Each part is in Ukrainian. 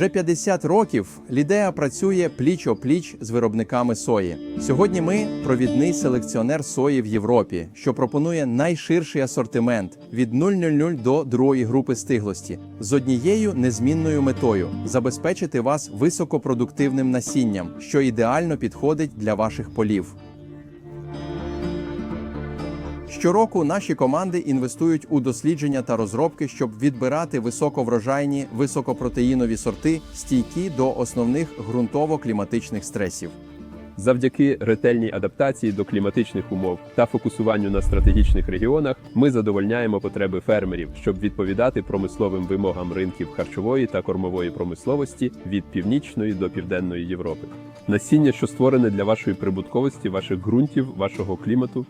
Вже 50 років Лідеа працює пліч-о-пліч з виробниками сої. Сьогодні ми провідний селекціонер сої в Європі, що пропонує найширший асортимент від 000 до другої групи стиглості з однією незмінною метою забезпечити вас високопродуктивним насінням, що ідеально підходить для ваших полів. Щороку наші команди інвестують у дослідження та розробки, щоб відбирати високоврожайні, високопротеїнові сорти, стійкі до основних ґрунтово-кліматичних стресів. Завдяки ретельній адаптації до кліматичних умов та фокусуванню на стратегічних регіонах ми задовольняємо потреби фермерів, щоб відповідати промисловим вимогам ринків харчової та кормової промисловості від північної до південної Європи. Насіння, що створене для вашої прибутковості, ваших ґрунтів, вашого клімату.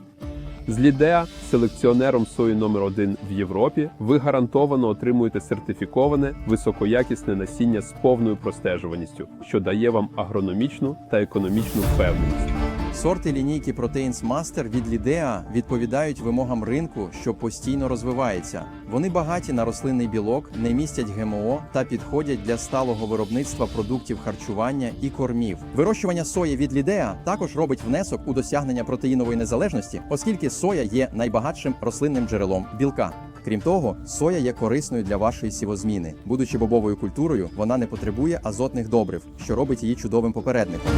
З Лідеа, селекціонером сої номер 1 в Європі, ви гарантовано отримуєте сертифіковане високоякісне насіння з повною простежуваністю, що дає вам агрономічну та економічну впевненість. Сорти лінійки Proteins Master від Лідеа відповідають вимогам ринку, що постійно розвивається. Вони багаті на рослинний білок, не містять ГМО та підходять для сталого виробництва продуктів харчування і кормів. Вирощування сої від Лідеа також робить внесок у досягнення протеїнової незалежності, оскільки соя є найбагатшим рослинним джерелом білка. Крім того, соя є корисною для вашої сівозміни. Будучи бобовою культурою, вона не потребує азотних добрив, що робить її чудовим попередником.